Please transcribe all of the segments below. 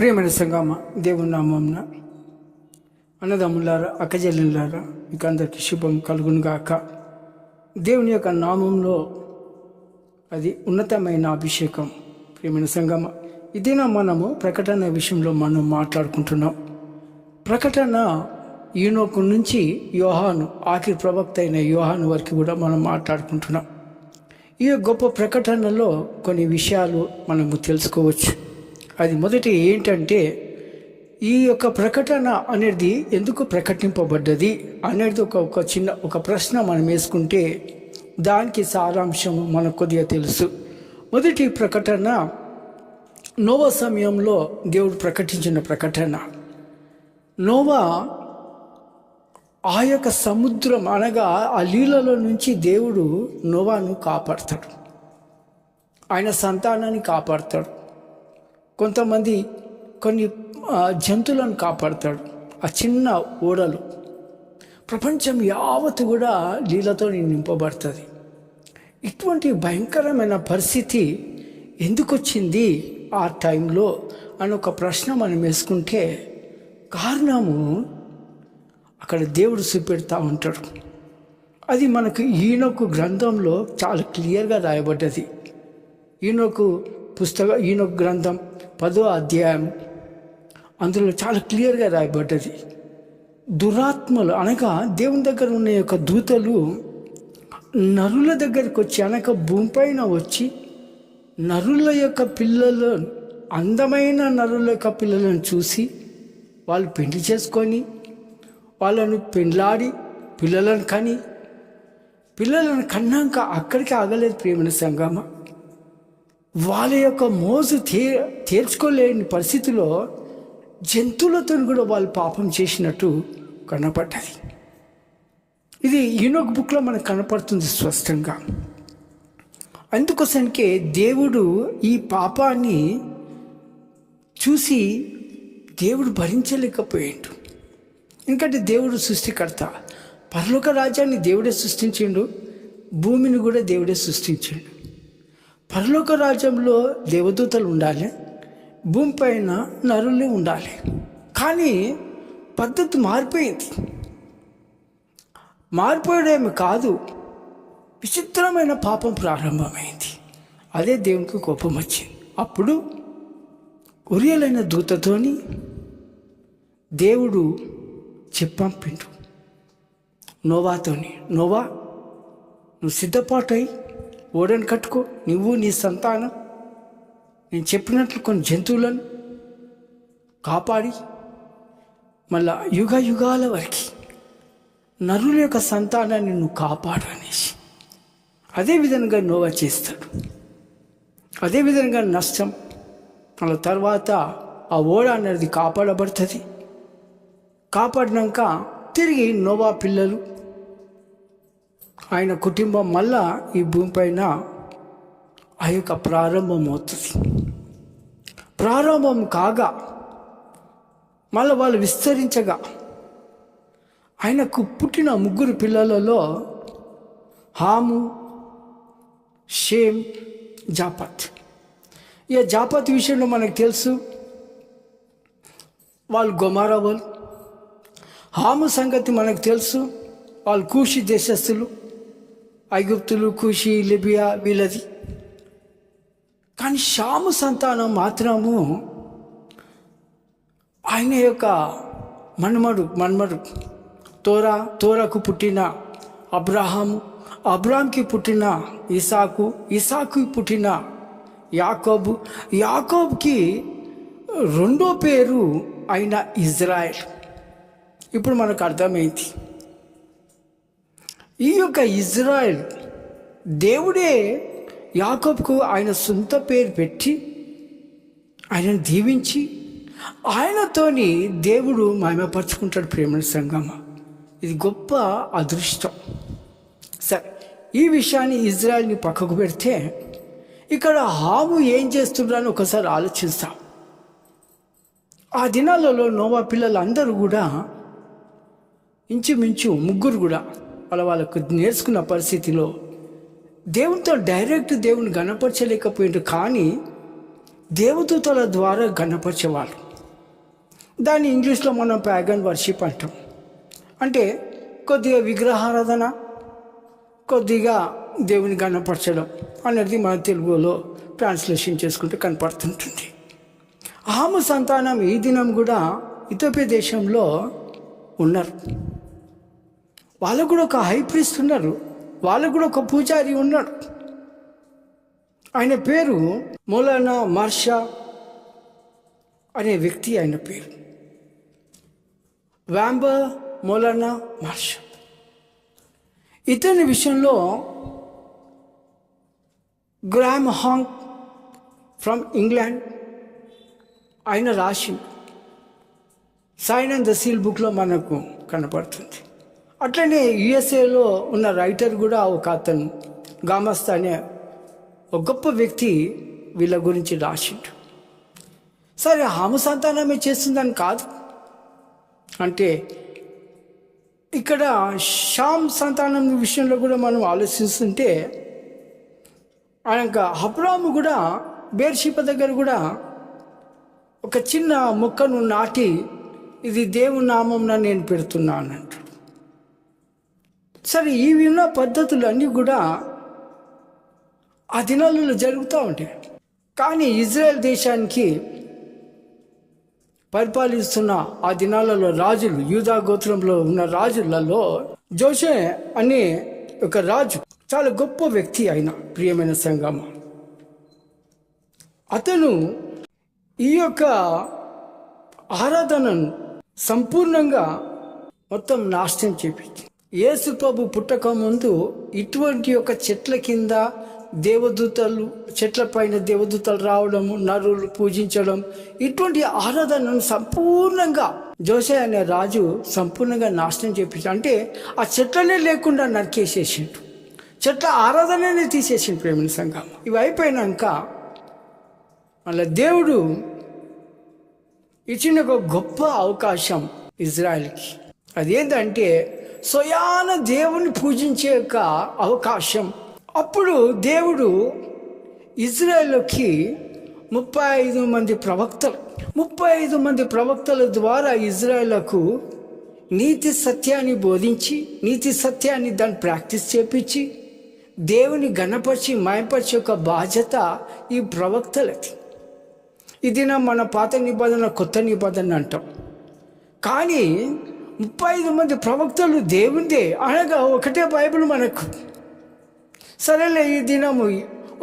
ప్రియమైన సంగమ దేవుని నామంన. అన్నదమ్ములారా అక్కజల్లులారా మీకు అందరికీ శుభం కలుగును గాక. దేవుని యొక్క నామంలో అది ఉన్నతమైన అభిషేకం. ప్రియమైన సంగమ ఇదిన మనము ప్రకటన విషయంలో మనం మాట్లాడుకుంటున్నాం. ప్రకటన ఈనోకు నుంచి యోహాను ఆఖరి ప్రవక్త అయిన యోహాను వరకు కూడా మనం మాట్లాడుకుంటున్నాం. ఈ గొప్ప ప్రకటనలో కొన్ని విషయాలు మనము తెలుసుకోవచ్చు. అది మొదటి ఏంటంటే ఈ యొక్క ప్రకటన అనేది ఎందుకు ప్రకటింపబడ్డది అనేది ఒక ఒక చిన్న ఒక ప్రశ్న మనం వేసుకుంటే దానికి సారాంశం మనకు కొద్దిగా తెలుసు. మొదటి ప్రకటన నోవా సమయంలో దేవుడు ప్రకటించిన ప్రకటన. నోవా ఆ యొక్క సముద్రం అనగా ఆ నీళ్ళలో నుంచి దేవుడు నోవాను కాపాడతాడు. ఆయన సంతానాన్ని కాపాడతాడు. కొంతమంది కొన్ని జంతువులను కాపాడతాడు. ఆ చిన్న ఓడలు. ప్రపంచం యావత్తు కూడా నీళ్ళతో నింపబడుతుంది. ఇటువంటి భయంకరమైన పరిస్థితి ఎందుకు వచ్చింది ఆ టైంలో అని ఒక ప్రశ్న మనం వేసుకుంటే కారణము అక్కడ దేవుడు చూపెడతా ఉంటాడు. అది మనకు ఈయనొక గ్రంథంలో చాలా క్లియర్గా రాయబడ్డది. ఈయనొక పుస్తక ఈయనొక గ్రంథం పదో అధ్యాయం. అందులో చాలా క్లియర్గా రాయబడ్డది. దురాత్మలు అనగా దేవుని దగ్గర ఉన్న యొక్క దూతలు నరుల దగ్గరికి వచ్చి అనగా భూమిపైన వచ్చి నరుల యొక్క పిల్లలు అందమైన నరుల యొక్క పిల్లలను చూసి వాళ్ళు పెళ్ళి చేసుకొని వాళ్ళను పెండ్లాడి పిల్లలను కని పిల్లలను కన్నాక అక్కడికి ఆగలేదు ప్రేమన సంగమ. వాళ్ళ యొక్క మోజు తే తీర్చుకోలేని పరిస్థితిలో జంతువులతో కూడా వాళ్ళు పాపం చేసినట్టు కనపడ్డది ఇది యూనోక్ బుక్లో మనకు కనపడుతుంది స్పష్టంగా. అందుకోసానికే దేవుడు ఈ పాపాన్ని చూసి దేవుడు భరించలేకపోయాడు. ఎందుకంటే దేవుడు సృష్టికర్త. పరలోక రాజ్యాన్ని దేవుడే సృష్టించిండు భూమిని కూడా దేవుడే సృష్టించాడు. పరలోక రాజ్యంలో దేవదూతలు ఉండాలి భూమిపైన నరులు ఉండాలి. కానీ పద్ధతి మారిపోయింది. మారిపోయడేమి కాదు విచిత్రమైన పాపం ప్రారంభమైంది. అదే దేవునికి కోపం వచ్చింది. అప్పుడు ఉరియలైన దూతతోని దేవుడు చెప్పంపిండు నోవాతోని నోవా నువ్వు సిద్ధపాటై ఓడని కట్టుకో నువ్వు నీ సంతానం. నేను చెప్పినట్లు కొన్ని జంతువులను కాపాడి మళ్ళా యుగ యుగాల వరకు నరుల యొక్క సంతానాన్ని నువ్వు కాపాడు అనేసి అదే విధంగా నోవా చేస్తాడు. అదే విధంగా నష్టం మళ్ళీ తర్వాత ఆ ఓడ అనేది కాపాడబడుతుంది. కాపాడినాక తిరిగి నోవా పిల్లలు ఆయన కుటుంబం మళ్ళా ఈ భూమిపైన ఆ యొక్క ప్రారంభం అవుతుంది. ప్రారంభం కాగా మళ్ళీ వాళ్ళు విస్తరించగా ఆయనకు పుట్టిన ముగ్గురు పిల్లలలో హాము షేమ్ జాపత్. ఇక జాపత్ విషయంలో మనకు తెలుసు వాళ్ళు గొమారవల్. హాము సంగతి మనకు తెలుసు వాళ్ళు కూషి దేశస్తులు. ఐగుప్తులు కుషి లిబియా వీళ్ళది. కానీ షాము సంతానం మాత్రము ఆయన యొక్క మన్మడు మన్మడు తోరా తోరాకు పుట్టిన అబ్రాహాము అబ్రాహాంకి పుట్టిన ఇసాకు ఇసాకు పుట్టిన యాకోబు. యాకోబ్కి రెండో పేరు అయిన ఇజ్రాయెల్. ఇప్పుడు మనకు అర్థమైంది. ఈ యొక్క ఇజ్రాయెల్ దేవుడే యాకోబ్కు ఆయన సొంత పేరు పెట్టి ఆయనను దీవించి ఆయనతోని దేవుడు మహిమపరుచుకుంటాడు ప్రేమ సంగమ. ఇది గొప్ప అదృష్టం. సరే ఈ విషయాన్ని ఇజ్రాయెల్ని పక్కకు పెడితే ఇక్కడ హాము ఏం చేస్తున్నారని ఒకసారి ఆలోచిస్తాం. ఆ దినాలలో నోవా పిల్లలందరూ కూడా ఇంచుమించు ముగ్గురు కూడా వాళ్ళ వాళ్ళకు నేర్చుకున్న పరిస్థితిలో దేవునితో డైరెక్ట్ దేవుని గణపరచలేకపోయిండు కానీ దేవదూతల ద్వారా గణపరిచేవాళ్ళు. దాన్ని ఇంగ్లీష్లో మనం ప్యాగన్ వర్షిప్ అంటాం. అంటే కొద్దిగా విగ్రహారాధన కొద్దిగా దేవుని గణపరచడం అనేది మన తెలుగులో ట్రాన్స్లేషన్ చేసుకుంటే కనపడుతుంటుంది. ఆమె సంతానం ఈ దినం కూడా ఇథోపియా దేశంలో ఉన్నారు. వాళ్ళకు కూడా ఒక హైప్రిస్ట్ ఉన్నారు. వాళ్ళకు కూడా ఒక పూజారి ఉన్నాడు. ఆయన పేరు మౌలానా మార్షా అనే వ్యక్తి ఆయన పేరు. వ్యాంబర్ మౌలానా మార్షా. ఇతని విషయంలో గ్రామ్ హాంగ్ ఫ్రమ్ ఇంగ్లాండ్ ఆయన రాసి సైన్ అండ్ ద సీల్ బుక్లో మనకు కనపడుతుంది. అట్లనే యుఎస్ఏలో ఉన్న రైటర్ కూడా ఒక అతను గామస్తా అనే ఒక గొప్ప వ్యక్తి వీళ్ళ గురించి రాసిండు. సరే ఆమె సంతానమే చేస్తుందని కాదు. అంటే ఇక్కడ శ్యామ్ సంతానం విషయంలో కూడా మనం ఆలోచిస్తుంటే ఆయన అబ్రాము కూడా బేర్షిప దగ్గర కూడా ఒక చిన్న మొక్కను నాటి ఇది దేవుని నామంన నేను పెడుతున్నాను అంటాడు. సరే ఈ విన్న పద్ధతులు అన్నీ కూడా ఆ దినాలలో జరుగుతూ ఉంటాయి. కానీ ఇజ్రాయెల్ దేశానికి పరిపాలిస్తున్న ఆ దినాలలో రాజులు యూదా గోత్రంలో ఉన్న రాజులలో జోషే అనే ఒక రాజు చాలా గొప్ప వ్యక్తి ఆయన ప్రియమైన సంగమ. అతను ఈ యొక్క ఆరాధనను సంపూర్ణంగా మొత్తం నాశనం చేపించింది. యేసు ప్రభు పుట్టక ముందు ఇటువంటి యొక్క చెట్ల కింద దేవదూతలు చెట్ల పైన దేవదూతలు రావడము నరులు పూజించడం ఇటువంటి ఆరాధనను సంపూర్ణంగా జోసే అనే రాజు సంపూర్ణంగా నాశనం చేపించాడు అంటే ఆ చెట్లనే లేకుండా నరికేసేసిండు. చెట్ల ఆరాధననే తీసేసిండు ప్రేమ సంఘం ఇవి అయిపోయినాక మళ్ళీ దేవుడు ఇచ్చిన ఒక గొప్ప అవకాశం ఇజ్రాయెల్కి. అదేంటంటే స్వయాన దేవుని పూజించే యొక్క అవకాశం. అప్పుడు దేవుడు ఇజ్రాయెల్కి ముప్పై ఐదు మంది ప్రవక్తలు ముప్పై ఐదు మంది ప్రవక్తల ద్వారా ఇజ్రాయెల్కు నీతి సత్యాన్ని బోధించి నీతి సత్యాన్ని దాన్ని ప్రాక్టీస్ చేపించి దేవుని గణపరిచి మాయపరిచే ఒక బాధ్యత ఈ ప్రవక్తలకి. ఇది నా మన పాత నిబంధన కొత్త నిబంధన అంటాం. కానీ ముప్పై ఐదు మంది ప్రవక్తలు దేవుందే. అనగా ఒకటే బైబిల్ మనకు. సరేలే ఈ దినము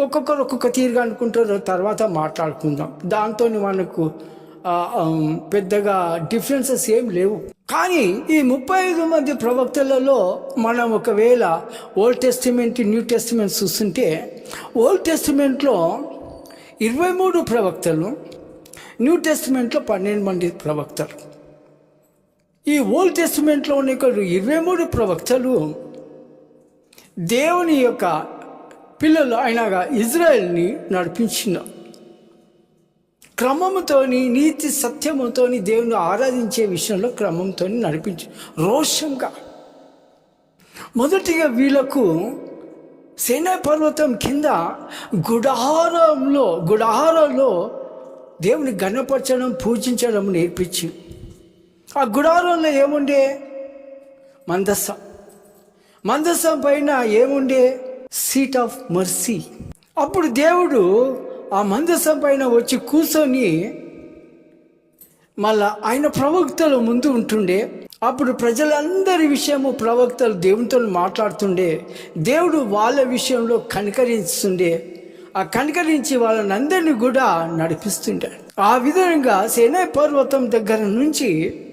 ఒక్కొక్కరు ఒక్కొక్క తీరుగా అనుకుంటారు తర్వాత మాట్లాడుకుందాం. దాంతో మనకు పెద్దగా డిఫరెన్సెస్ ఏం లేవు. కానీ ఈ ముప్పై ఐదు మంది ప్రవక్తలలో మనం ఒకవేళ ఓల్డ్ టెస్టిమెంట్ న్యూ టెస్టిమెంట్ చూస్తుంటే ఓల్డ్ టెస్టిమెంట్లో ఇరవై మూడు ప్రవక్తలు న్యూ టెస్టిమెంట్లో పన్నెండు మంది ప్రవక్తలు. ఈ ఓల్డ్ టెస్టిమెంట్లో ఉన్న ఇరవై మూడు ప్రవక్తలు దేవుని యొక్క పిల్లలు అయినగా ఇజ్రాయెల్ని నడిపించిన. క్రమంతోని నీతి సత్యముతోని దేవుని ఆరాధించే విషయంలో క్రమంతో నడిపించి. రోషంగా. మొదటిగా వీళ్ళకు సేనా పర్వతం కింద గుడారంలో గుడారంలో దేవుని గణపరచడం పూజించడం నేర్పించింది. ఆ గుడారంలో ఏముండే మందస్సం మందస్సం పైన ఏముండే సీట్ ఆఫ్ మర్సీ అప్పుడు దేవుడు ఆ మందస్సం పైన వచ్చి కూర్చొని మళ్ళా ఆయన ప్రవక్తలు ముందు ఉంటుండే. అప్పుడు ప్రజలందరి విషయము ప్రవక్తలు దేవునితో మాట్లాడుతుండే. దేవుడు వాళ్ళ విషయంలో కనికరిస్తుండే ఆ కనికరించి వాళ్ళని అందరినీ కూడా నడిపిస్తుంటాడు ఆ విధంగా సేనా పర్వతం దగ్గర నుంచి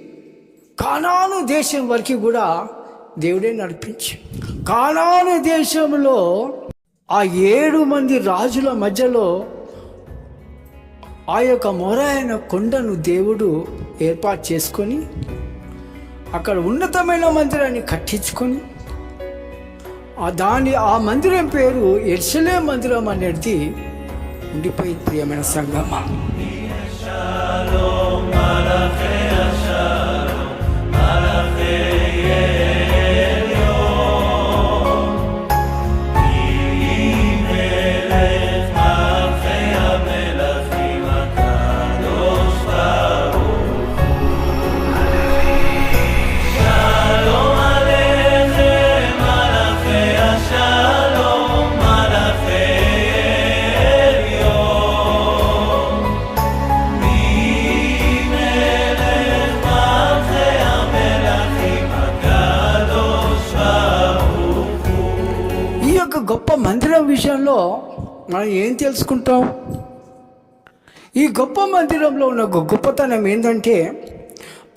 కానాను దేశం వరకు కూడా దేవుడే నడిపించి. కానాను దేశంలో ఆ ఏడు మంది రాజుల మధ్యలో ఆ యొక్క మొరైన కొండను దేవుడు ఏర్పాటు చేసుకొని అక్కడ ఉన్నతమైన మందిరాన్ని కట్టించుకొని ఆ దాని ఆ మందిరం పేరు ఎర్సలే మందిరం అనేది ఉండిపోయి ప్రియమైన సంగమా. మందిరం విషయంలో మనం ఏం తెలుసుకుంటాం? ఈ గొప్ప మందిరంలో ఉన్న గొప్పతనం ఏంటంటే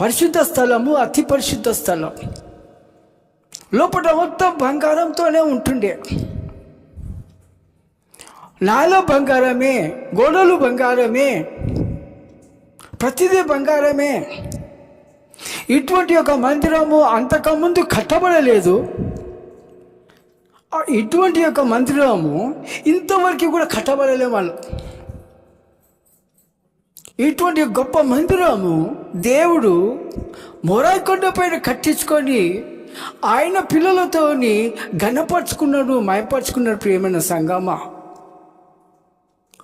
పరిశుద్ధ స్థలము అతి పరిశుద్ధ స్థలం. లోపల మొత్తం బంగారంతోనే ఉంటుండే. నాలో బంగారమే గోడలు బంగారమే ప్రతిదీ బంగారమే. ఇటువంటి ఒక మందిరము అంతకుముందు కట్టబడలేదు. ఇటువంటి యొక్క మందిరము ఇంతవరకు కూడా కట్టబడలే వాళ్ళు ఇటువంటి గొప్ప మందిరము దేవుడు మొరాయికొండ పైన కట్టించుకొని ఆయన పిల్లలతోని ఘనపరుచుకున్నాడు మయపరుచుకున్నాడు ప్రియమైన సంగమా.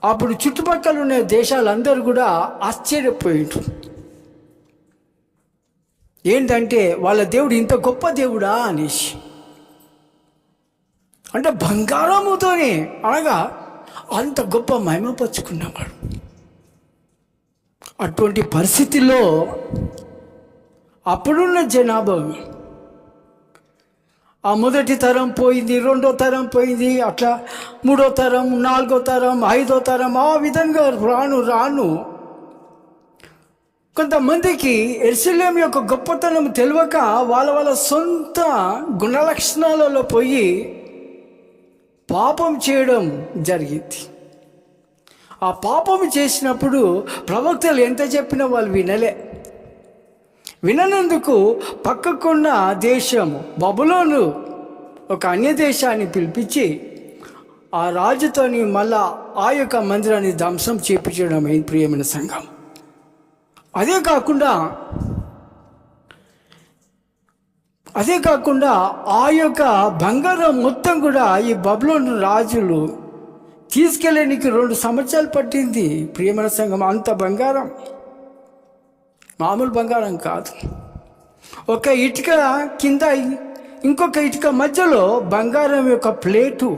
అప్పుడు చుట్టుపక్కల ఉన్న దేశాలందరూ కూడా ఆశ్చర్యపోయిండ్రు. ఏంటంటే వాళ్ళ దేవుడు ఇంత గొప్ప దేవుడా అనేసి. అంటే బంగారముతోని అనగా అంత గొప్ప మహిమపరుచుకున్నవాడు. అటువంటి పరిస్థితిలో అప్పుడున్న జనాభా ఆ మొదటి తరం పోయింది రెండో తరం పోయింది అట్లా మూడో తరం నాలుగో తరం ఐదో తరం ఆ విధంగా రాను రాను కొంతమందికి ఎర్సలేం యొక్క గొప్పతనం తెలియక వాళ్ళ వాళ్ళ సొంత గుణలక్షణాలలో పోయి పాపం చేయడం జరిగింది. ఆ పాపం చేసినప్పుడు ప్రవక్తలు ఎంత చెప్పినా వాళ్ళు వినలే. విననందుకు పక్కకున్న దేశము బబులోను ఒక అన్య దేశాన్ని పిలిపించి ఆ రాజుతోని మళ్ళా ఆ యొక్క మందిరాన్ని ధ్వంసం చేపించడం ప్రియమైన సంఘం. అదే కాకుండా అదే కాకుండా ఆ యొక్క బంగారం మొత్తం కూడా ఈ బబులోన్ రాజులు తీసుకెళ్ళడానికి రెండు సంవత్సరాలు పట్టింది. ప్రియమైన సంఘం అంత బంగారం. మామూలు బంగారం కాదు. ఒక ఇటుక కింద ఇంకొక ఇటుక మధ్యలో బంగారం యొక్క ప్లేటు.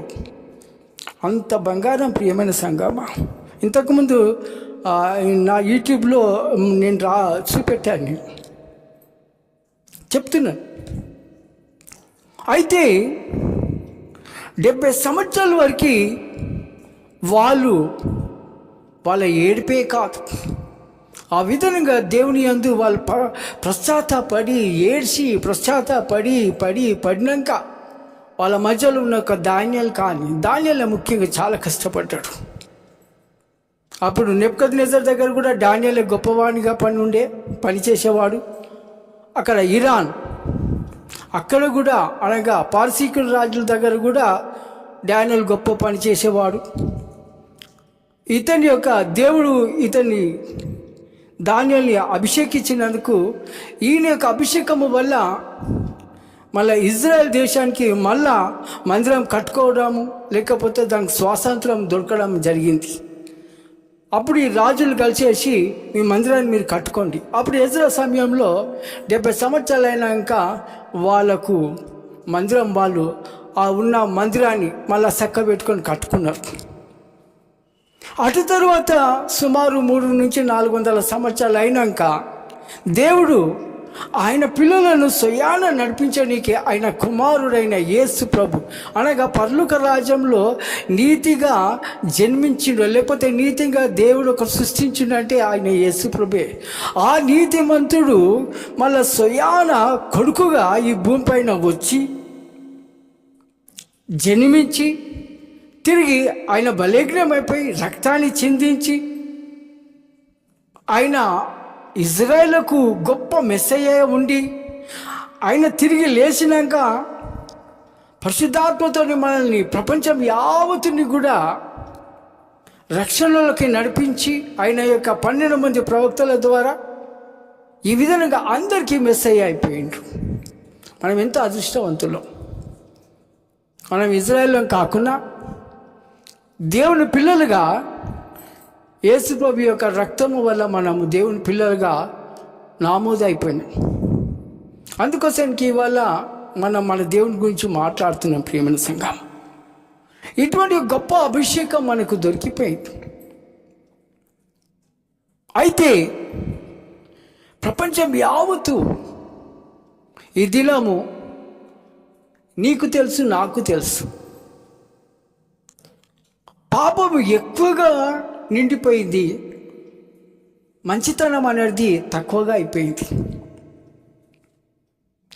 అంత బంగారం ప్రియమైన సంగమా ఇంతకుముందు నా యూట్యూబ్లో నేను రా చూపెట్టాను. చెప్తున్నాను. అయితే డెబ్బై సంవత్సరాల వరకు వాళ్ళు వాళ్ళ ఏడిపే కాదు. ఆ విధంగా దేవుని అందు వాళ్ళు ప పశ్చాత్తాపడి ఏడ్చి పశ్చాత్తాపడి పడి పడినాక వాళ్ళ మధ్యలో ఉన్న ఒక ధాన్యాలు కానీ ధాన్యాలు ముఖ్యంగా చాలా కష్టపడ్డాడు. అప్పుడు నెప్కద్ నెజర్ దగ్గర కూడా ధాన్యాలే గొప్పవాణిగా పని ఉండే పని చేసేవాడు అక్కడ ఇరాన్ అక్కడ కూడా అనగా పార్సీకుల రాజుల దగ్గర కూడా డానియల్ గొప్ప పని చేసేవాడు. ఇతని యొక్క దేవుడు ఇతన్ని ధాన్యాల్ని అభిషేకించినందుకు ఈయన యొక్క అభిషేకము వల్ల మళ్ళీ ఇజ్రాయెల్ దేశానికి మళ్ళా మందిరం కట్టుకోవడము లేకపోతే దానికి స్వాతంత్రం దొరకడం జరిగింది. అప్పుడు ఈ రాజులు కలిసేసి మీ మందిరాన్ని మీరు కట్టుకోండి. అప్పుడు ఎజ్రా సమయంలో డెబ్బై సంవత్సరాలు అయినాక వాళ్ళకు మందిరం వాళ్ళు ఆ ఉన్న మందిరాన్ని మళ్ళా చక్క పెట్టుకొని కట్టుకున్నారు. అటు తరువాత సుమారు మూడు నుంచి నాలుగు వందల సంవత్సరాలు అయినాక దేవుడు ఆయన పిల్లలను స్వయాన నడిపించడానికి ఆయన కుమారుడైన యేసు ప్రభు. అనగా పర్లుక రాజ్యంలో నీతిగా జన్మించిండు లేకపోతే నీతిగా దేవుడు ఒక సృష్టించిండంటే ఆయన యేసు ప్రభే. ఆ నీతిమంతుడు మళ్ళా స్వయాన కొడుకుగా ఈ భూమిపైన వచ్చి జన్మించి తిరిగి ఆయన బలేగ్నమైపోయి రక్తాన్ని చిందించి ఆయన ఇజ్రాయేల్కు గొప్ప మెస్సయ్య ఉండి ఆయన తిరిగి లేచినాక పరిశుద్ధాత్మతో మనల్ని ప్రపంచం యావత్తుని కూడా రక్షణలోకి నడిపించి ఆయన యొక్క పన్నెండు మంది ప్రవక్తల ద్వారా ఈ విధంగా అందరికీ మెస్సయ్య అయిపోయిండు మనం ఎంతో అదృష్టవంతులం. మనం ఇజ్రాయెల్లో కాకుండా దేవుని పిల్లలుగా యేసుప్రభు యొక్క రక్తము వల్ల మనము దేవుని పిల్లలుగా నామోదు అయిపోయినాం అందుకోసానికి ఇవాళ మనం మన దేవుని గురించి మాట్లాడుతున్నాం ప్రియమైన సంఘం. ఇటువంటి గొప్ప అభిషేకం మనకు దొరికిపోయింది. అయితే ప్రపంచం యావత్తు ఈ దినము నీకు తెలుసు నాకు తెలుసు. పాపము ఎక్కువగా నిండిపోయింది. మంచితనం అనేది తక్కువగా అయిపోయింది.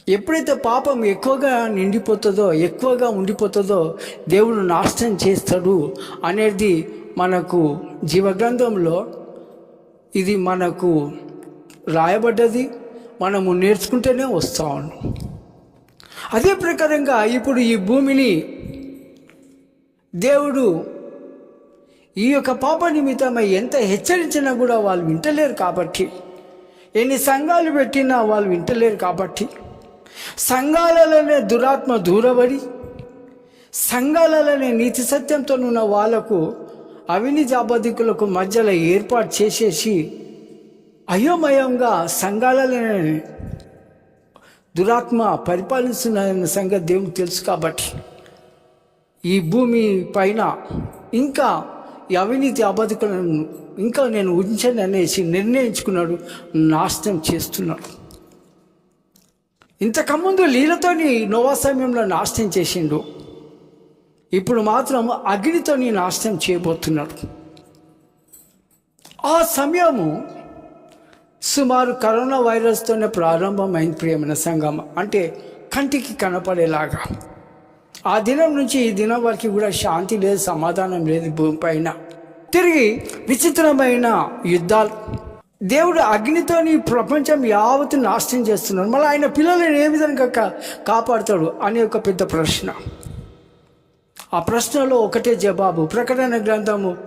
ఎప్పుడైతే పాపం ఎక్కువగా నిండిపోతుందో ఎక్కువగా ఉండిపోతుందో దేవుడు నాశనం చేస్తాడు అనేది మనకు జీవగ్రంథంలో ఇది మనకు రాయబడ్డది. మనము నేర్చుకుంటేనే వస్తా ఉన్నాం. అదే ప్రకారంగా ఇప్పుడు ఈ భూమిని దేవుడు ఈ యొక్క పాప నిమిత్తమై ఎంత హెచ్చరించినా కూడా వాళ్ళు వింటలేరు కాబట్టి ఎన్ని సంఘాలు పెట్టినా వాళ్ళు వింటలేరు కాబట్టి సంఘాలలోనే దురాత్మ దూరబడి సంఘాలలోనే నీతి సత్యంతో ఉన్న వాళ్ళకు అవినీతి అబద్ధికులకు మధ్యలో ఏర్పాటు చేసేసి అయోమయంగా సంఘాలలోనే దురాత్మ పరిపాలిస్తున్న సంగతి దేవునికి తెలుసు కాబట్టి ఈ భూమి పైన ఇంకా ఈ అవినీతి అబద్ధకులను ఇంకా నేను ఉంచని అనేసి నిర్ణయించుకున్నాడు నాశనం చేస్తున్నాడు. ఇంతకుముందు లీలతోని నోవా సమయంలో నాశనం చేసిండు. ఇప్పుడు మాత్రం అగ్నితోని నాశనం చేయబోతున్నాడు. ఆ సమయము సుమారు కరోనా వైరస్తోనే ప్రారంభమైంది ప్రియమైన సంగమ. అంటే కంటికి కనపడేలాగా. ఆ దినం నుంచి ఈ దినం వరకు కూడా శాంతి లేదు సమాధానం లేదు భూమి పైన. తిరిగి విచిత్రమైన యుద్ధాలు. దేవుడు అగ్నితోని ప్రపంచం యావత్తు నాశనం చేస్తున్నాడు. మళ్ళీ ఆయన పిల్లలను ఏ విధంగా కా- కాపాడుతాడు అనే ఒక పెద్ద ప్రశ్న. ఆ ప్రశ్నలో ఒకటే జవాబు. ప్రకటన గ్రంథము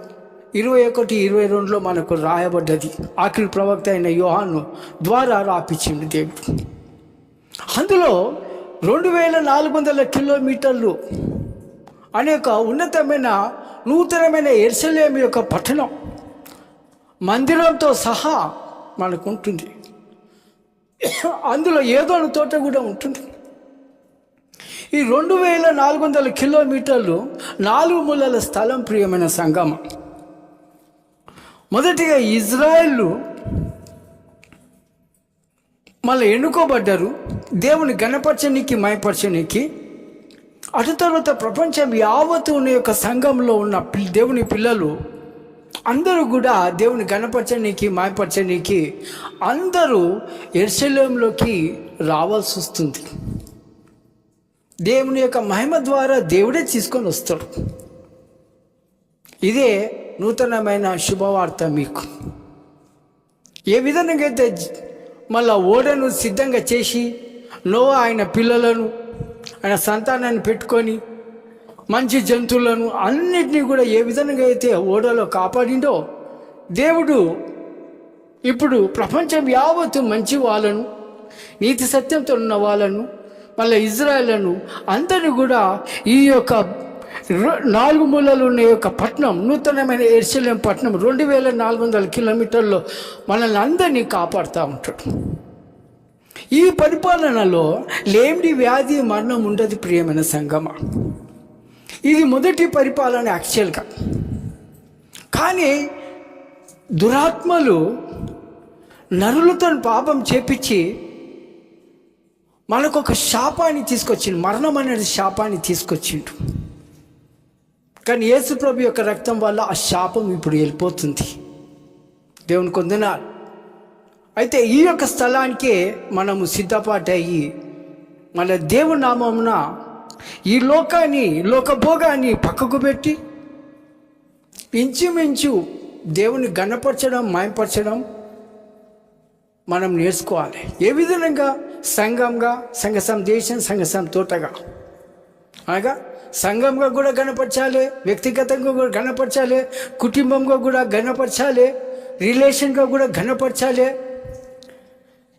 ఇరవై ఒకటి ఇరవై రెండులో మనకు రాయబడ్డది. ఆఖరి ప్రవక్త అయిన యోహాను ద్వారా రాపించింది దేవుడు. అందులో రెండు వేల నాలుగు వందల కిలోమీటర్లు అనే ఒక ఉన్నతమైన నూతనమైన ఎర్సలేం యొక్క పట్టణం మందిరంతో సహా మనకు ఉంటుంది అందులో ఏదో ఒక తోట కూడా ఉంటుంది. ఈ రెండు వేల నాలుగు వందల కిలోమీటర్లు నాలుగు మూలల స్థలం ప్రియమైన సంగమం. మొదటిగా ఇజ్రాయెల్ మళ్ళీ ఎన్నుకోబడ్డారు? దేవుని గణపరచనీకి మయపరచనీకి. అటు తర్వాత ప్రపంచం యావత్తు ఉన్న యొక్క సంఘంలో ఉన్న పిల్- దేవుని పిల్లలు అందరూ కూడా దేవుని గణపరచనీకి మాయపరచనీకి అందరూ ఎర్శల్యంలోకి రావాల్సి వస్తుంది. దేవుని యొక్క మహిమ ద్వారా దేవుడే తీసుకొని వస్తాడు. ఇదే నూతనమైన శుభవార్త మీకు. ఏ విధంగా అయితే మళ్ళా ఓడను సిద్ధంగా చేసి నోవా ఆయన పిల్లలను ఆయన సంతానాన్ని పెట్టుకొని మంచి జంతువులను అన్నిటినీ కూడా ఏ విధంగా అయితే ఓడలో కాపాడిండో దేవుడు ఇప్పుడు ప్రపంచం యావత్తు మంచి వాళ్ళను నీతి సత్యంతో ఉన్న వాళ్ళను మళ్ళీ ఇజ్రాయలను అందరినీ కూడా ఈ యొక్క నాలుగు మూలలు ఉన్న యొక్క పట్టణం నూతనమైన ఎర్సలేం పట్టణం రెండు వేల నాలుగు వందల కిలోమీటర్లో మనల్ని అందరినీ కాపాడుతూ ఉంటాడు. ఈ పరిపాలనలో లేమిడి వ్యాధి మరణం ఉండదు ప్రియమైన సంగమ. ఇది మొదటి పరిపాలన యాక్చువల్గా. కానీ దురాత్మలు నరులతో పాపం చేపించి మనకు ఒక శాపాన్ని తీసుకొచ్చిండు మరణం అనేది శాపాన్ని తీసుకొచ్చిండు. కానీ యేసుప్రభు యొక్క రక్తం వల్ల ఆ శాపం ఇప్పుడు వెళ్ళిపోతుంది. దేవుని కొందనాలు. అయితే ఈ యొక్క స్థలానికే మనము సిద్ధపాటయ్యి మన దేవునామమున ఈ లోకాన్ని లోకభోగాన్ని పక్కకు పెట్టి ఇంచుమించు దేవుని గణపరచడం మాయపరచడం మనం నేర్చుకోవాలి. ఏ విధంగా? సంఘంగా సంఘ సందేశం సంఘ సంతోటగా. అనగా సంఘంగా కూడా గణపరచాలి వ్యక్తిగతంగా కూడా గణపరచాలి కుటుంబంగా కూడా గణపరచాలి రిలేషన్గా కూడా గణపరచాలి.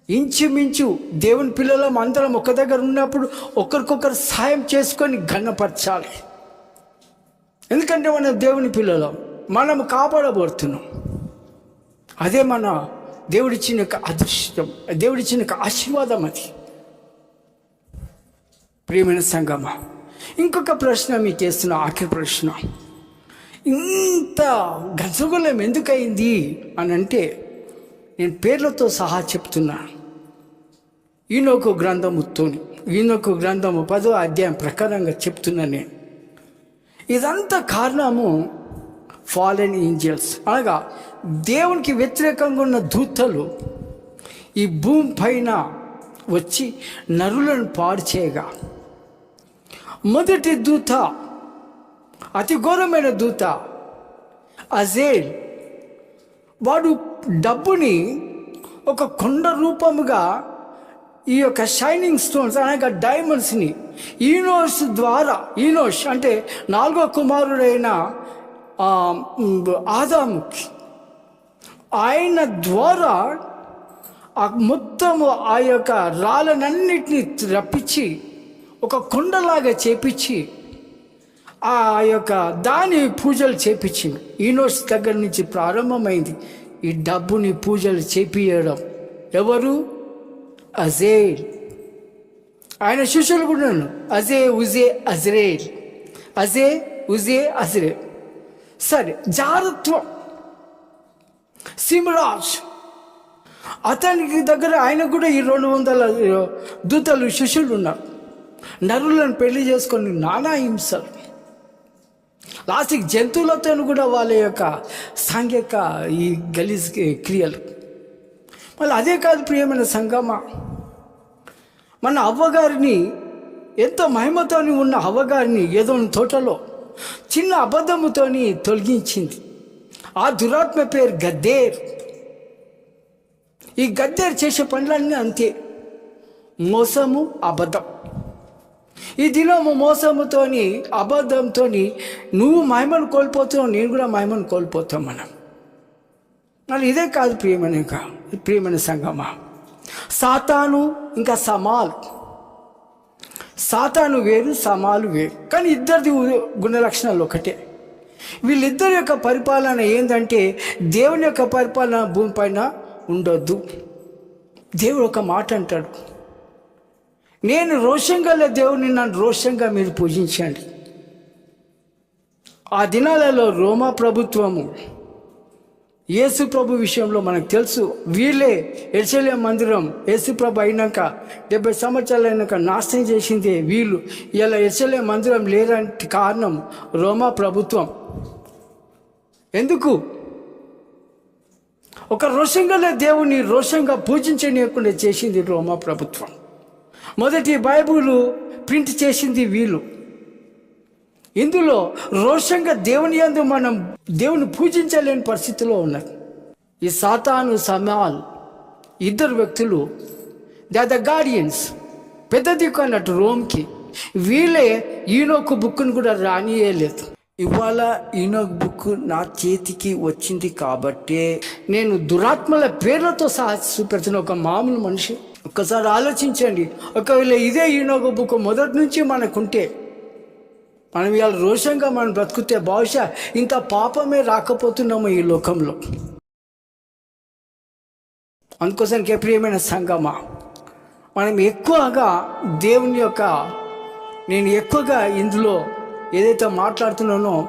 ఇంచుమించు దేవుని పిల్లలం అందరం ఒక దగ్గర ఉన్నప్పుడు ఒకరికొకరు సాయం చేసుకొని గణపరచాలి. ఎందుకంటే మనం దేవుని పిల్లలం మనం కాపాడబోతున్నాం అదే మన దేవుడిచ్చిన యొక్క అదృష్టం దేవుడిచ్చిన యొక్క ఆశీర్వాదం అది. ప్రియమైన సంగమ ఇంకొక ప్రశ్న మీకు వేస్తున్న ఆఖరి ప్రశ్న. ఇంత గజగులం ఎందుకయింది అని అంటే నేను పేర్లతో సహా చెప్తున్నా. ఈయనొక గ్రంథముతోని ఈయనొక గ్రంథము పదో అధ్యాయం ప్రకారంగా చెప్తున్నా నేను. ఇదంతా కారణము ఫాలెన్ ఏంజల్స్ అనగా దేవునికి వ్యతిరేకంగా ఉన్న దూతలు ఈ భూమి పైన వచ్చి నరులను పాడు చేయగా మొదటి దూత అతి ఘోరమైన దూత అజేల్. వాడు డబ్బుని ఒక కొండ రూపముగా ఈ యొక్క షైనింగ్ స్టోన్స్ అనగా డైమండ్స్ని ఈనోస్ ద్వారా ఈనోష్ అంటే నాలుగో కుమారుడైన ఆ, ఆదాముకి ఆయన ద్వారా ఆ మొత్తము ఆ యొక్క రాళ్ళనన్నిటినీ రప్పించి ఒక కొండలాగా చేపించి ఆ యొక్క దాని పూజలు చేపించింది. ఈనోస్ దగ్గర నుంచి ప్రారంభమైంది ఈ డబ్బుని పూజలు చేపియడం. ఎవరు? అజేల్ ఆయన శిష్యులు కూడా అజే ఉజే అజ్రేల్ అజే ఉజే అజ్రేల్ సరే జారత్వం. సిమరాజ్ అతనికి దగ్గర ఆయన కూడా ఈ రెండు వందల దూతలు శిష్యులు ఉన్నారు. నరులను పెళ్ళి చేసుకొని నానా హింసలు. లాస్ట్కి జంతువులతో కూడా వాళ్ళ యొక్క సాంఘిక ఈ గలీజ్ క్రియలు. మళ్ళీ అదే కాదు ప్రియమైన సంగమ. మన అవ్వగారిని ఎంతో మహిమతోని ఉన్న అవ్వగారిని ఏదో తోటలో చిన్న అబద్ధముతోని తొలగించింది. ఆ దురాత్మ పేరు గద్దేర్. ఈ గద్దేర్ చేసే పనులన్నీ అంతే. మోసము అబద్ధం. ఈ దినము మోసముతోని అబద్ధంతోని నువ్వు మహిమను కోల్పోతున్నావు నేను కూడా మహిమను కోల్పోతాం మనం. మరి ఇదే కాదు ప్రియమైన ఇంకా ప్రియమైన సంగమా. సాతాను ఇంకా సమాల్. సాతాను వేరు సమాలు వేరు. కానీ ఇద్దరిది గుణలక్షణాలు గుణ లక్షణాలు ఒకటే. వీళ్ళిద్దరి యొక్క పరిపాలన ఏంటంటే దేవుని యొక్క పరిపాలన భూమిపైన ఉండొద్దు. దేవుడు ఒక మాట అంటాడు. నేను రోషం గల దేవుని నన్ను రోషంగా మీరు పూజించండి. ఆ దినాలలో రోమా ప్రభుత్వము యేసు ప్రభు విషయంలో మనకు తెలుసు. వీళ్ళే ఎర్చలే మందిరం యేసు ప్రభు అయినాక డెబ్బై సంవత్సరాలు అయినాక నాశనం చేసిందే వీళ్ళు. ఇలా ఎర్చలే మందిరం లేదంటే కారణం రోమా ప్రభుత్వం. ఎందుకు? ఒక రోషంగా దేవుని రోషంగా పూజించనీయకుండా చేసింది రోమా ప్రభుత్వం. మొదటి బైబుల్ ప్రింట్ చేసింది వీళ్ళు. ఇందులో రోషంగా దేవుని యందు మనం దేవుని పూజించలేని పరిస్థితిలో ఉన్నారు. ఈ సాతాను సమాల్ ఇద్దరు వ్యక్తులు దే ఆర్ ద గార్డియన్స్. పెద్ద దిక్కు అన్నట్టు రోమ్కి. వీళ్ళే ఈనోకు బుక్ను కూడా రానియలేదు. ఇవాళ ఈనోక్ బుక్ నా చేతికి వచ్చింది కాబట్టే నేను దురాత్మల పేర్లతో సహా చూపెడుతున్న ఒక మామూలు మనిషి. ఒక్కసారి ఆలోచించండి. ఒకవేళ ఇదే ఈనొక బుక్ మొదటి నుంచి మనకుంటే మనం ఇవాళ రోషంగా మనం బ్రతుకుతే బహుశా ఇంత పాపమే రాకపోతున్నాము ఈ లోకంలో. అందుకోసానికి ప్రియమైన సంగమా మనం ఎక్కువగా దేవుని యొక్క నేను ఎక్కువగా ఇందులో ఏదైతే మాట్లాడుతున్నానో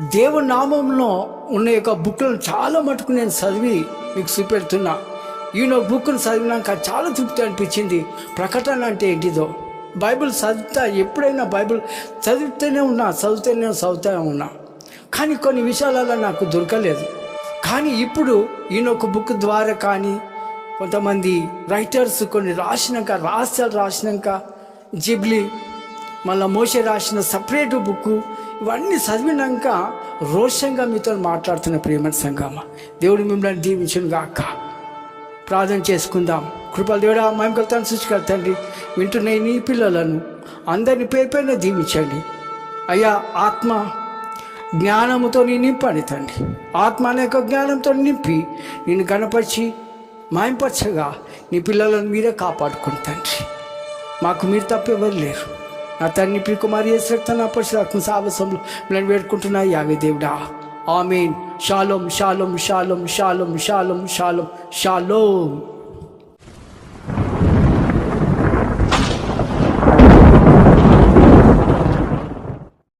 దేవుని నామంలో ఉన్న యొక్క బుక్లను చాలా మటుకు నేను చదివి మీకు చూపెడుతున్నా. ఈయన బుక్ను చదివినాక చాలా తృప్తి అనిపించింది. ప్రకటన అంటే ఏంటిదో? బైబిల్ చదువుతా ఎప్పుడైనా బైబిల్ చదివితేనే ఉన్నా చదివితేనే చదువుతూనే ఉన్నా. కానీ కొన్ని విషయాలలో నాకు దొరకలేదు. కానీ ఇప్పుడు ఈయన ఒక బుక్ ద్వారా కానీ కొంతమంది రైటర్స్ కొన్ని రాసినాక రహస్యాలు రాసినాక జిబ్లీ మళ్ళీ మోసే రాసిన సపరేట్ బుక్ ఇవన్నీ చదివినాక రోషంగా మీతో మాట్లాడుతున్న ప్రేమ సంగమ దేవుడు మిమ్మల్ని దీవించును గాక ప్రార్థన చేసుకుందాం. కృపల దేవుడా మేము కలుతాను సృష్టికల తండ్రి వింటున్న నీ పిల్లలను అందరిని పేరు పైన దీవించండి. అయ్యా ఆత్మ జ్ఞానముతో నీ నింపండి తండ్రి. ఆత్మ అనే జ్ఞానంతో నింపి నేను కనపరిచి మాయంపరచగా నీ పిల్లలను మీరే కాపాడుకుని తండ్రి. మాకు మీరు తప్పెవరు లేరు. నా తండ్రి ప్రియ ఏ శక్తి నా పరిశుధాత్మ సాహసంలో నేను వేడుకుంటున్నా యావే దేవుడా. Amin. Shalom, shalom, shalom, shalom, shalom, shalom, shalom.